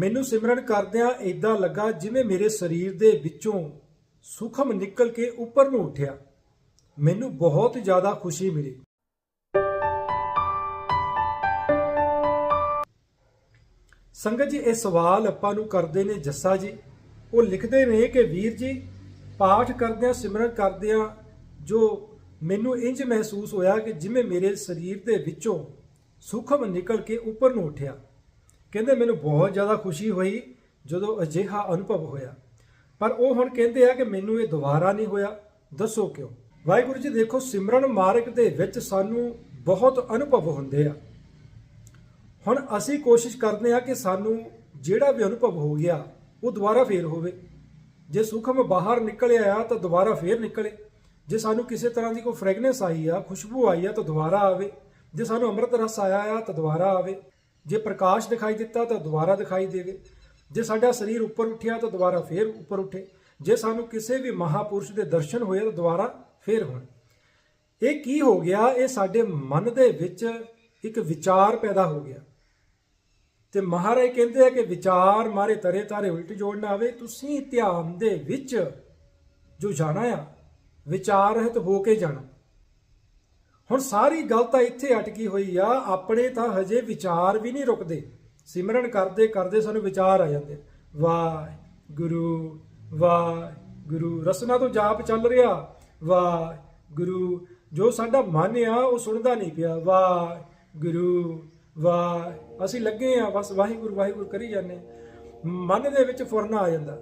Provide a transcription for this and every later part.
ਮੈਨੂੰ ਸਿਮਰਨ ਕਰਦਿਆਂ ਏਦਾਂ ਲੱਗਾ ਜਿਵੇਂ ਮੇਰੇ ਸਰੀਰ ਦੇ ਵਿੱਚੋਂ ਸੁਖਮ ਨਿਕਲ ਕੇ ਉੱਪਰ ਨੂੰ ਉੱਠਿਆ। ਮੈਨੂੰ ਬਹੁਤ ਜ਼ਿਆਦਾ ਖੁਸ਼ੀ ਮਿਲੀ। ਸੰਗਤ ਜੀ, ਇਹ ਸਵਾਲ ਆਪਾਂ ਨੂੰ ਕਰਦੇ ਨੇ ਜੱਸਾ ਜੀ। ਉਹ ਲਿਖਦੇ ਨੇ ਕਿ ਵੀਰ ਜੀ, ਪਾਠ ਕਰਦਿਆਂ, ਸਿਮਰਨ ਕਰਦਿਆਂ ਜੋ ਮੈਨੂੰ ਇੰਜ ਮਹਿਸੂਸ ਹੋਇਆ ਕਿ ਜਿਵੇਂ ਮੇਰੇ ਸਰੀਰ ਦੇ ਵਿੱਚੋਂ ਸੁਖਮ ਨਿਕਲ ਕੇ ਉੱਪਰ ਨੂੰ ਉੱਠਿਆ। ਕਹਿੰਦੇ ਮੈਨੂੰ ਬਹੁਤ ਜ਼ਿਆਦਾ ਖੁਸ਼ੀ ਹੋਈ ਜਦੋਂ ਅਜਿਹਾ ਅਨੁਭਵ ਹੋਇਆ। ਪਰ ਉਹ ਹੁਣ ਕਹਿੰਦੇ ਆ ਕਿ ਮੈਨੂੰ ਇਹ ਦੁਬਾਰਾ ਨਹੀਂ ਹੋਇਆ। ਦੱਸੋ ਕਿਉਂ? ਵਾਹਿਗੁਰੂ ਜੀ, ਦੇਖੋ, ਸਿਮਰਨ ਮਾਰਗ ਦੇ ਵਿੱਚ ਸਾਨੂੰ ਬਹੁਤ ਅਨੁਭਵ ਹੁੰਦੇ ਆ। ਹੁਣ ਅਸੀਂ ਕੋਸ਼ਿਸ਼ ਕਰਦੇ ਆ ਕਿ ਸਾਨੂੰ ਜਿਹੜਾ ਵੀ ਅਨੁਭਵ ਹੋ ਗਿਆ, ਉਹ ਦੁਬਾਰਾ ਫੇਰ ਹੋਵੇ। ਜੇ ਸੁਖਮ ਬਾਹਰ ਨਿਕਲਿਆ ਆ, ਤਾਂ ਦੁਬਾਰਾ ਫੇਰ ਨਿਕਲੇ। ਜੇ ਸਾਨੂੰ ਕਿਸੇ ਤਰ੍ਹਾਂ ਦੀ ਕੋਈ ਫ੍ਰੈਗਨੈਂਸ ਆਈ ਆ, ਖੁਸ਼ਬੂ ਆਈ ਆ, ਤਾਂ ਦੁਬਾਰਾ ਆਵੇ। ਜੇ ਸਾਨੂੰ ਅੰਮ੍ਰਿਤ ਰਸ ਆਇਆ ਆ, ਤਾਂ ਦੁਬਾਰਾ ਆਵੇ। ਜੇ ਪ੍ਰਕਾਸ਼ ਦਿਖਾਈ ਦਿੱਤਾ ਤਾਂ ਦੁਬਾਰਾ ਦਿਖਾਈ ਦੇਵੇ। ਜੇ ਸਾਡਾ ਸਰੀਰ ਉੱਪਰ ਉੱਠਿਆ ਤਾਂ ਦੁਬਾਰਾ ਫੇਰ ਉੱਪਰ ਉੱਠੇ। ਜੇ ਸਾਨੂੰ ਕਿਸੇ ਵੀ ਮਹਾਪੁਰਸ਼ ਦੇ ਦਰਸ਼ਨ ਹੋਏ ਤਾਂ ਦੁਬਾਰਾ ਫੇਰ ਹੋਣ। ਇਹ ਕੀ ਹੋ ਗਿਆ? ਇਹ ਸਾਡੇ ਮਨ ਦੇ ਵਿੱਚ ਇੱਕ ਵਿਚਾਰ ਪੈਦਾ ਹੋ ਗਿਆ। ਤੇ ਮਹਾਰਾਜ ਕਹਿੰਦੇ ਆ ਕਿ ਵਿਚਾਰ ਮਾਰੇ ਤਰੇ ਤਾਰੇ ਉਲਟ ਜੋੜ ਨਾ ਆਵੇ। ਤੁਸੀਂ ਧਿਆਨ ਦੇ ਵਿੱਚ ਜੋ ਜਾਣਾ ਆ ਵਿਚਾਰ ਰਹਿਤ ਹੋ ਕੇ ਜਾਣਾ। ਹੁਣ ਸਾਰੀ ਗੱਲ ਤਾਂ ਇੱਥੇ ਅਟਕੀ ਹੋਈ ਆ, ਆਪਣੇ ਤਾਂ ਹਜੇ ਵਿਚਾਰ ਵੀ ਨਹੀਂ ਰੁਕਦੇ। ਸਿਮਰਨ ਕਰਦੇ ਕਰਦੇ ਸਾਨੂੰ ਵਿਚਾਰ ਆ ਜਾਂਦੇ ਵਾਹ ਗੁਰੂ ਵਾਹ ਗੁਰੂ ਰਸਨਾ ਤੋਂ ਜਾਪ ਚੱਲ ਰਿਹਾ। ਵਾਹ ਗੁਰੂ ਜੋ ਸਾਡਾ ਮਨ ਆ, ਉਹ ਸੁਣਦਾ ਨਹੀਂ ਪਿਆ। ਵਾਹ ਗੁਰੂ ਵਾਹ, ਅਸੀਂ ਲੱਗੇ ਆ, ਬਸ ਵਾਹਿਗੁਰੂ ਵਾਹਿਗੁਰੂ ਕਰੀ ਜਾਂਦੇ ਮਨ ਦੇ ਵਿੱਚ ਫੁਰਨਾ ਆ ਜਾਂਦਾ।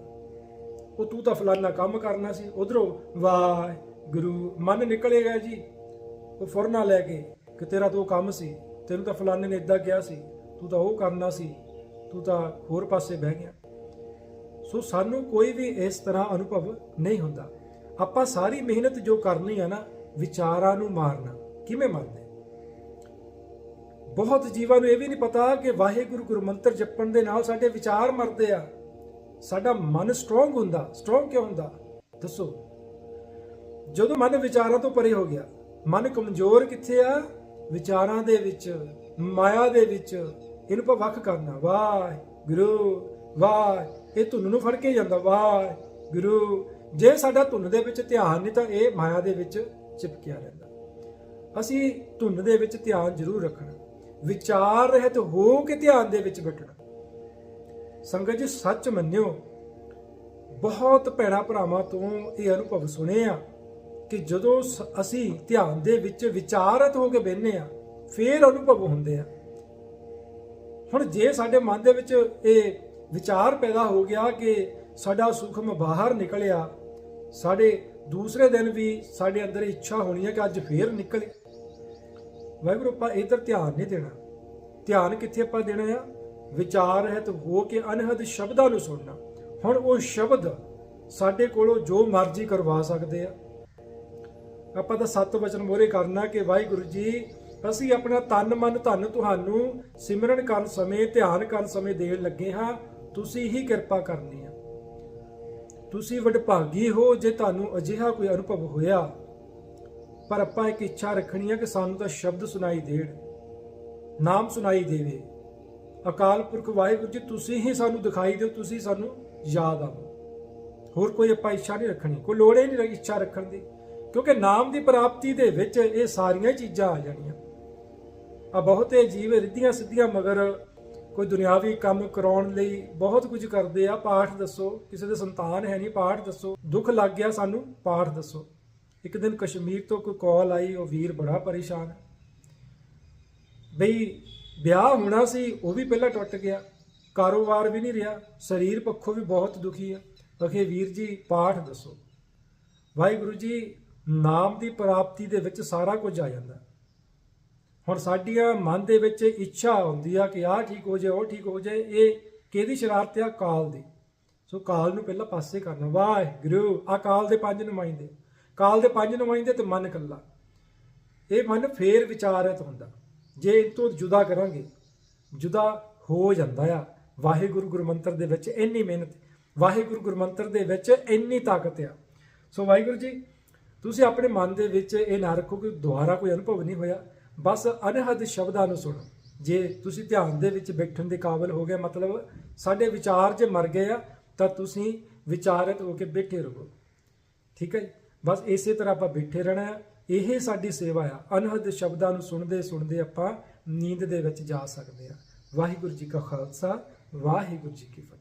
ਉਹ ਤੂੰ ਤਾਂ ਫਲਾਨਾ ਕੰਮ ਕਰਨਾ ਸੀ। ਉਧਰੋਂ ਵਾਹ ਗੁਰੂ ਮਨ ਨਿਕਲੇਗਾ ਜੀ। ਉਹ ਫੁਰਨਾ ਲੈ ਕੇ ਕਿ ਤੇਰਾ ਤਾਂ ਉਹ ਕੰਮ ਸੀ, ਤੈਨੂੰ ਤਾਂ ਫਲਾਣੇ ਨੇ ਇਦਾਂ ਕਿਹਾ ਸੀ, ਤੂੰ ਤਾਂ ਉਹ ਕਰਨਾ ਸੀ, ਤੂੰ ਤਾਂ ਹੋਰ ਪਾਸੇ ਬਹਿ ਗਿਆ। ਸੋ ਸਾਨੂੰ ਕੋਈ ਵੀ ਇਸ ਤਰ੍ਹਾਂ ਅਨੁਭਵ ਨਹੀਂ ਹੁੰਦਾ। ਆਪਾਂ ਸਾਰੀ ਮਿਹਨਤ ਜੋ ਕਰਨੀ ਆ ਨਾ, ਵਿਚਾਰਾਂ ਨੂੰ ਮਾਰਨਾ, ਕਿਵੇਂ ਮਾਰਦੇ ਬਹੁਤ ਜੀਵਾਂ ਨੂੰ ਇਹ ਵੀ ਨਹੀਂ ਪਤਾ ਕਿ ਵਾਹਿਗੁਰੂ ਗੁਰੂ ਮੰਤਰ ਜਪਣ ਦੇ ਨਾਲ ਸਾਡੇ ਵਿਚਾਰ ਮਰਦੇ ਆ। ਸਾਡਾ ਮਨ ਸਟਰੋਂਗ ਹੁੰਦਾ ਸਟਰੋਂਗ ਕਿਉਂ ਹੁੰਦਾ? ਦੱਸੋ। ਜਦੋਂ ਮਨ ਵਿਚਾਰਾਂ ਤੋਂ ਪਰੇ ਹੋ ਗਿਆ ਮਨ ਕਮਜ਼ੋਰ ਕਿੱਥੇ ਆ? ਵਿਚਾਰਾਂ ਦੇ ਵਿੱਚ, ਮਾਇਆ ਦੇ ਵਿੱਚ। ਇਹਨੂੰ ਆਪਾਂ ਵੱਖ ਕਰਨਾ। ਵਾਹ, ਗੁਰੂ, ਵਾਹ। ਇਹ ਧੁਨ ਨੂੰ ਫੜ ਕੇ ਜਾਂਦਾ। ਵਾਹ, ਗੁਰੂ। ਜੇ ਸਾਡਾ ਧੁਨ ਦੇ ਵਿੱਚ ਧਿਆਨ ਨਹੀਂ ਤਾਂ ਇਹ ਮਾਇਆ ਦੇ ਵਿੱਚ ਚਿਪਕਿਆ ਰਹਿੰਦਾ। ਅਸੀਂ ਧੁਨ ਦੇ ਵਿੱਚ ਧਿਆਨ ਜ਼ਰੂਰ ਰੱਖਣਾ। ਵਿਚਾਰ ਰਹਿਤ ਹੋ ਕੇ ਧਿਆਨ ਦੇ ਵਿੱਚ ਬੈਠਣਾ। ਸੰਗਤ ਜੀ, ਸੱਚ ਮੰਨਿਓ, ਬਹੁਤ ਭੈਣਾ ਭਰਾਵਾਂ ਤੋਂ ਇਹ ਅਨੁਭਵ ਸੁਣੇ ਆ ਕਿ ਜਦੋਂ ਸ- ਅਸੀਂ ਧਿਆਨ ਦੇ ਵਿੱਚ ਵਿਚਾਰਤ ਹੋ ਕੇ ਬੈਠਨੇ ਆ ਫੇਰ ਅਨੁਭਵ ਹੁੰਦੇ ਆ। ਹੁਣ ਜੇ ਸਾਡੇ ਮਨ ਦੇ ਵਿੱਚ ਇਹ ਵਿਚਾਰ ਪੈਦਾ ਹੋ ਗਿਆ ਕਿ ਸਾਡਾ ਸੁਖਮ ਬਾਹਰ ਨਿਕਲਿਆ, ਸਾਡੇ ਦੂਸਰੇ ਦਿਨ ਵੀ ਸਾਡੇ ਅੰਦਰ ਇੱਛਾ ਹੋਣੀ ਹੈ ਕਿ ਅੱਜ ਫੇਰ ਨਿਕਲੇ। ਵਾਹਿਗੁਰੂ, ਆਪਾਂ ਇਧਰ ਧਿਆਨ ਨਹੀਂ ਦੇਣਾ। ਧਿਆਨ ਕਿੱਥੇ ਆਪਾਂ ਦੇਣਾ ਆ? ਵਿਚਾਰ ਰਹਿਤ ਹੋ ਕੇ ਅਨਹਦ ਸ਼ਬਦਾਂ ਨੂੰ ਸੁਣਨਾ। ਹੁਣ ਉਹ ਸ਼ਬਦ ਸਾਡੇ ਕੋਲੋਂ ਜੋ ਮਰਜ਼ੀ ਕਰਵਾ ਸਕਦੇ ਆ। ਆਪਾਂ ਤਾਂ ਸੱਤ ਵਚਨ ਮੋਰੇ ਕਰਨਾ ਕਿ ਵਾਹਿਗੁਰੂ ਜੀ, ਅਸੀਂ ਆਪਣਾ ਤਨ, ਮਨ, ਧਨ ਤੁਹਾਨੂੰ ਸਿਮਰਨ ਕਰਨ ਸਮੇਂ, ਧਿਆਨ ਕਰਨ ਸਮੇਂ ਦੇਣ ਲੱਗੇ ਹਾਂ। ਤੁਸੀਂ ਹੀ ਕਿਰਪਾ ਕਰਨੀ ਆ। ਤੁਸੀਂ ਵਡਭਾਗੀ ਹੋ, ਜੇ ਤੁਹਾਨੂੰ ਅਜਿਹਾ ਕੋਈ ਅਨੁਭਵ ਹੋਇਆ, ਪਰ ਆਪਾਂ ਇੱਕ ਇੱਛਾ ਰੱਖਣੀ ਹੈ ਕਿ ਸਾਨੂੰ ਤਾਂ ਸ਼ਬਦ ਸੁਣਾਈ ਦੇਣ, ਨਾਮ ਸੁਣਾਈ ਦੇਵੇ। ਅਕਾਲ ਪੁਰਖ ਵਾਹਿਗੁਰੂ ਜੀ, ਤੁਸੀਂ ਹੀ ਸਾਨੂੰ ਦਿਖਾਈ ਦਿਓ, ਤੁਸੀਂ ਸਾਨੂੰ ਯਾਦ ਆਵੋ। ਹੋਰ ਕੋਈ ਆਪਾਂ ਇੱਛਾ ਨਹੀਂ ਰੱਖਣੀ, ਕੋਈ ਲੋੜ ਹੀ ਨਹੀਂ ਇੱਛਾ ਰੱਖਣ ਦੀ। ਕਿਉਂਕਿ ਨਾਮ ਦੀ ਪ੍ਰਾਪਤੀ ਦੇ ਵਿੱਚ ਇਹ ਸਾਰੀਆਂ ਚੀਜ਼ਾਂ ਆ ਜਾਣੀਆਂ। ਆ ਬਹੁਤੇ ਜੀਵ ਰਿੱਧੀਆਂ ਸਿੱਧੀਆਂ ਮਗਰ ਕੋਈ ਦੁਨਿਆਵੀ ਕੰਮ ਕਰਾਉਣ ਲਈ ਬਹੁਤ ਕੁਝ ਕਰਦੇ ਆ। ਪਾਠ ਦੱਸੋ, ਕਿਸੇ ਦੇ ਸੰਤਾਨ ਹੈ ਨਹੀਂ, ਪਾਠ ਦੱਸੋ। ਦੁੱਖ ਲੱਗ ਗਿਆ ਸਾਨੂੰ, ਪਾਠ ਦੱਸੋ। ਇੱਕ ਦਿਨ ਕਸ਼ਮੀਰ ਤੋਂ ਕੋਈ ਕਾਲ ਆਈ, ਉਹ ਵੀਰ ਬੜਾ ਪਰੇਸ਼ਾਨ। ਬਈ, ਵਿਆਹ ਹੋਣਾ ਸੀ, ਉਹ ਵੀ ਪਹਿਲਾਂ ਟੁੱਟ ਗਿਆ। ਕਾਰੋਬਾਰ ਵੀ ਨਹੀਂ ਰਿਹਾ, ਸਰੀਰ ਪੱਖੋਂ ਵੀ ਬਹੁਤ ਦੁਖੀ ਆ। ਅਖੇ ਵੀਰ ਜੀ, ਪਾਠ ਦੱਸੋ। ਵਾਹਿਗੁਰੂ ਜੀ ਨਾਮ ਦੀ ਪ੍ਰਾਪਤੀ ਦੇ ਵਿੱਚ ਸਾਰਾ ਕੁਝ ਆ ਜਾਂਦਾ। ਹੁਣ ਸਾਡੀਆਂ ਮਨ ਦੇ ਵਿੱਚ ਇੱਛਾ ਹੁੰਦੀ ਆ ਕਿ ਆਹ ਠੀਕ ਹੋ ਜਾਏ, ਉਹ ਠੀਕ ਹੋ ਜਾਏ, ਇਹ ਕਿਹਦੀ ਸ਼ਰਾਰਤ ਆ? ਕਾਲ ਦੀ। ਸੋ ਕਾਲ ਨੂੰ ਪਹਿਲਾਂ ਪਾਸੇ ਕਰਨਾ। ਵਾਹਿਗੁਰੂ ਆ ਕਾਲ ਦੇ ਪੰਜ ਨੁਮਾਇੰਦੇ। ਕਾਲ ਦੇ ਪੰਜ ਨੁਮਾਇੰਦੇ ਤੇ ਮਨ ਇਕੱਲਾ। ਇਹ ਮਨ ਫੇਰ ਵਿਚਾਰਤ ਹੁੰਦਾ। ਜੇ ਇਹ ਤੋਂ ਜੁਦਾ ਕਰਾਂਗੇ, ਜੁਦਾ ਹੋ ਜਾਂਦਾ ਆ। ਵਾਹਿਗੁਰੂ ਗੁਰਮੰਤਰ ਦੇ ਵਿੱਚ ਇੰਨੀ ਮਿਹਨਤ, ਵਾਹਿਗੁਰੂ ਗੁਰਮੰਤਰ ਦੇ ਵਿੱਚ ਇੰਨੀ ਤਾਕਤ ਆ। ਸੋ ਵਾਹਿਗੁਰੂ ਜੀ ਤੁਸੀਂ ਆਪਣੇ ਮਨ ਦੇ ਵਿੱਚ ਇਹ ਨਾ ਰੱਖੋ ਕਿ ਦੁਬਾਰਾ ਕੋਈ ਅਨੁਭਵ ਨਹੀਂ ਹੋਇਆ। ਬਸ ਅਨਹਦ ਸ਼ਬਦਾਂ ਨੂੰ ਸੁਣੋ। ਜੇ ਤੁਸੀਂ ਧਿਆਨ ਦੇ ਵਿੱਚ ਬੈਠਣ ਦੇ ਕਾਬਿਲ ਹੋ ਗਏ, ਮਤਲਬ ਸਾਡੇ ਵਿਚਾਰ ਜੇ ਮਰ ਗਏ ਆ, ਤਾਂ ਤੁਸੀਂ ਵਿਚਾਰਤ ਹੋ ਕੇ ਬੈਠੇ ਰਹੋ। ਠੀਕ ਹੈ ਬਸ ਇਸੇ ਤਰ੍ਹਾਂ ਆਪਾਂ ਬੈਠੇ ਰਹਿਣਾ ਹੈ ਇਹ ਸਾਡੀ ਸੇਵਾ ਆ। ਅਨਹਦ ਸ਼ਬਦਾਂ ਨੂੰ ਸੁਣਦੇ ਸੁਣਦੇ ਆਪਾਂ ਨੀਂਦ ਦੇ ਵਿੱਚ ਜਾ ਸਕਦੇ ਆ। ਵਾਹਿਗੁਰੂ ਜੀ ਕਾ ਖਾਲਸਾ, ਵਾਹਿਗੁਰੂ ਜੀ ਕੀ ਫਤਿਹ।